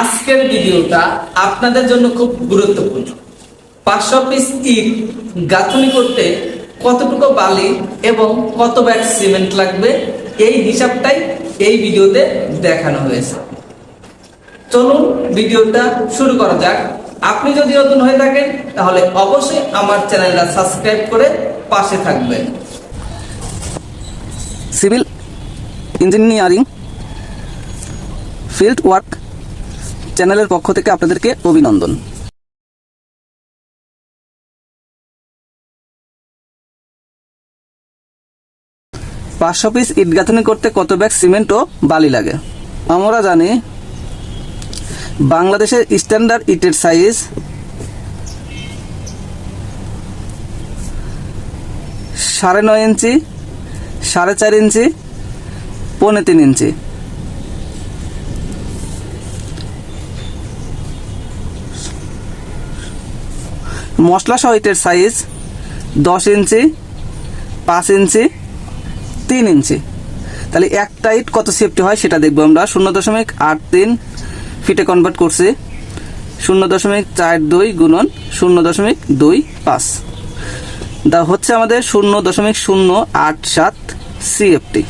আজকের ভিডিওটা আপনাদের জন্য খুব গুরুত্বপূর্ণ। পাঁচশো পিস ইট গাঁথনি করতে কতটুকু বালি এবং কত ব্যাগ সিমেন্ট লাগবে এই হিসাবটাই এই ভিডিওতে দেখানো হয়েছে। চলুন ভিডিওটা শুরু করা যাক। আপনি যদি নতুন হয়ে থাকেন, তাহলে অবশ্যই আমার চ্যানেলটা সাবস্ক্রাইব করে পাশে থাকবেন। সিভিল ইঞ্জিনিয়ারিং, ফিল্ড ওয়ার্ক চ্যানেলের পক্ষ থেকে আপনাদেরকে অভিনন্দন। পাঁচশো পিস ইট গাঁথনি করতে কত ব্যাগ সিমেন্ট ও বালি লাগে? আমরা জানি বাংলাদেশের স্ট্যান্ডার্ড ইটের সাইজ সাড়ে নয় ইঞ্চি, সাড়ে চার ইঞ্চি, পৌনে তিন ইঞ্চি। মশলা সহ ইটের সাইজ দশ ইঞ্চি, পাঁচ ইঞ্চি, তিন ইঞ্চি। তাহলে একটা ইট কত সেফটি হয় সেটা দেখব আমরা। শূন্য দশমিক আট তিন ফিটে কনভার্ট করছি। শূন্য দশমিক চার দুই গুণন শূন্য দশমিক দুই পাঁচ। দা হচ্ছে আমাদের শূন্য দশমিক শূন্য আট সাত সিএফটি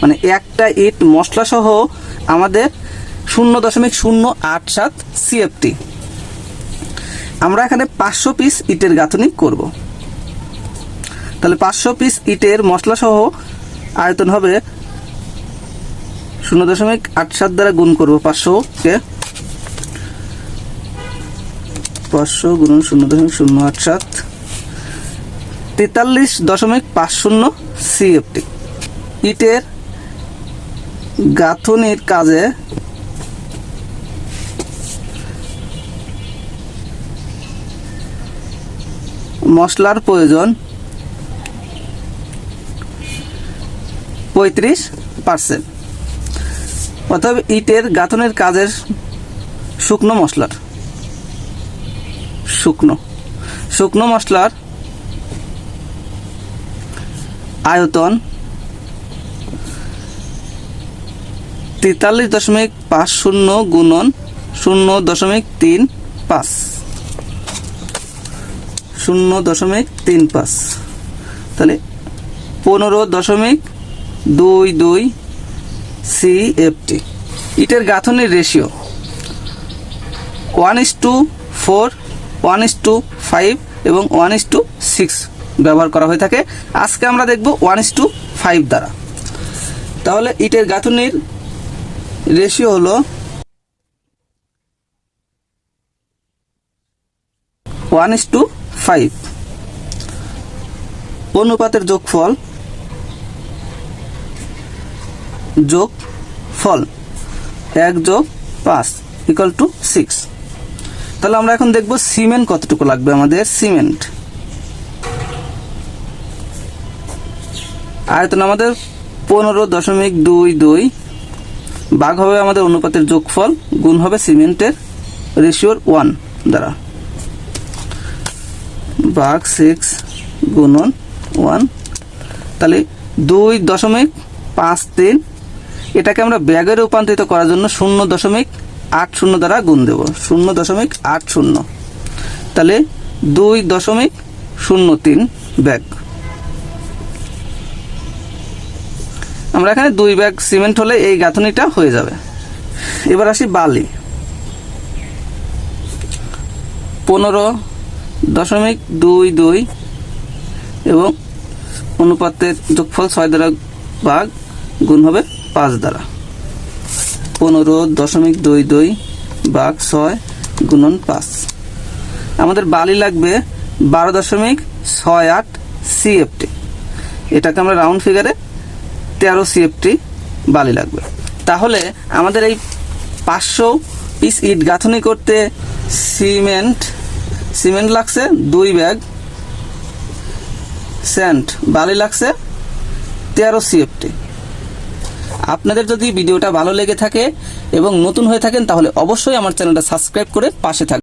মানে একটা ইট মশলা সহ আমাদের শূন্য দশমিক শূন্য আট সাত সিএফটি আমরা এখানে পাঁচশো পিস ইটের গাঁথনি করব। তাহলে পাঁচশো পিস ইটের মশলা সহ আয়তন হবে শূন্য দশমিক আট সাত দ্বারা গুণ করব পাঁচশোকে পাঁচশো গুণ শূন্য দশমিক শূন্য আট সাত। তেতাল্লিশ দশমিক পাঁচ শূন্য সিএফটি ইটের গাঁথনির কাজে মশলার প্রয়োজন পঁয়ত্রিশ পার্সেন্ট। অর্থাৎ ইটের গাঁথনের কাজের শুকনো মশলার, শুকনো শুকনো মশলার আয়তন তেতাল্লিশ দশমিক পাঁচ শূন্য গুণন শূন্য দশমিক তিন পাঁচ। শূন্য দশমিক তিন পাঁচ। তাহলে পনেরো দশমিক দুই দুই সি সিএফটি ইটের গাঁথনির ratio one is two four one is two five এবং ওয়ান ইস টু সিক্স ব্যবহার করা হয়ে থাকে। আজকে আমরা দেখব ওয়ান ইস টু ফাইভ দ্বারা। তাহলে ইটের গাঁথনির রেশিও হলো ওয়ান ইস টু ফাইভ। অনুপাতের যোগফল যোগ ফল এক যোগ পাঁচ ইকাল টু সিক্স তাহলে আমরা এখন দেখব সিমেন্ট কতটুকু লাগবে আমাদের সিমেন্ট। আয়তন আমাদের পনেরো দশমিক দুই দুই। ভাগ হবে আমাদের অনুপাতের যোগফল, গুণ হবে সিমেন্টের রেশিওর ওয়ান দ্বারা। ভাগ সিক্স গুণন ওয়ান তাহলে দুই দশমিক পাঁচ তিন, এটাকে আমরা ব্যাগে রূপান্তরিত করার জন্য শূন্য দশমিক আট শূন্য দ্বারা গুণ দেব, শূন্য দশমিক আট শূন্য। তাহলে দুই দশমিক শূন্য তিন ব্যাগ। আমরা এখানে দুই ব্যাগ সিমেন্ট হলে এই গাঁথনিটা হয়ে যাবে। এবার আসি বালি। পনেরো দশমিক দুই দুই এবং অনুপাতের যোগফল ছয় দ্বারা ভাগ গুণ হবে পাঁচ দ্বারা। পনেরো দশমিক দুই দুই ভাগ ছয় গুণন পাঁচ। আমাদের বালি লাগবে বারো দশমিক ছয় আট সিএফটি। এটাকে আমরা রাউন্ড ফিগারে তেরো সিএফটি বালি লাগবে। তাহলে আমাদের এই পাঁচশো পিস ইট গাঁথনি করতে সিমেন্ট সিমেন্ট লাগছে, দুই ব্যাগ। স্যান্ড বালি লাগছে, তেরো সিএফটি। আপনাদের যদি ভিডিওটা ভালো লেগে থাকে এবং নতুন হয়ে থাকেন, তাহলে অবশ্যই আমার চ্যানেলটা সাবস্ক্রাইব করে পাশে থাকবেন